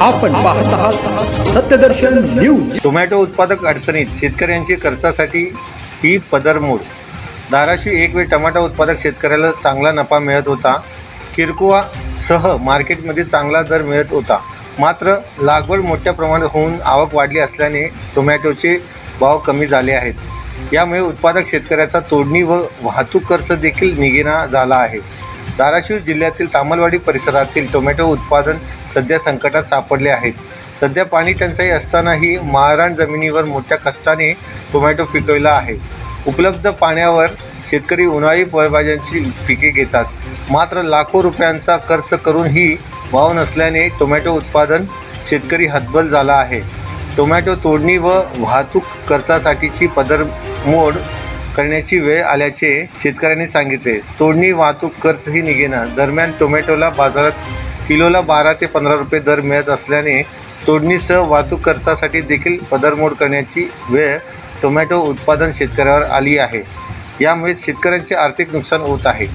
आपण पाहत आहात सत्यदर्शन न्यूज. टोमॅटो उत्पादक अडचणीत शेतकऱ्यांची खर्चासाठी ही पदरमोड. धाराशिव एक वेळ टमाटा उत्पादक शेतकऱ्याला चांगला नफा मिळत होता. किरकोळा सह मार्केटमध्ये चांगला दर मिळत होता. मात्र लागवड मोठ्या प्रमाणात होऊन आवक वाढली असल्याने टोमॅटोचे भाव कमी झाले आहेत. यामुळे उत्पादक शेतकऱ्याचा तोडणी व वाहतूक खर्च देखील निघेना झाला आहे. धाराशिव जिल्ह्यातील तामलवाडी परिसरातील टोमॅटो उत्पादन सध्या संकटात सापडले आहेत सध्या पाणी टंचाई असतानाही महाराण जमिनीवर मोठ्या कष्टाने टोमॅटो पिकविला आहे. उपलब्ध पाण्यावर शेतकरी उन्हाळी फळभाज्यांची पिके घेतात. मात्र लाखो रुपयांचा खर्च करूनही भाव नसल्याने टोमॅटो उत्पादन शेतकरी हतबल झाला आहे. टोमॅटो तोडणी व वाहतूक खर्चासाठीची पदरमोड करण्याची वेळ आल्याचे शेतकऱ्यांनी सांगितले. तोडणी वाहतूक खर्चही निघेना. दरम्यान टोमॅटोला बाजारात किलोला बारा ते पंधरा रुपये दर मिळत असल्याने तोडणीसह वाहतूक खर्चासाठी देखील पदरमोड करण्याची वेळ टोमॅटो उत्पादन शेतकऱ्यावर आली आहे. यामुळे शेतकऱ्यांचे आर्थिक नुकसान होत आहे.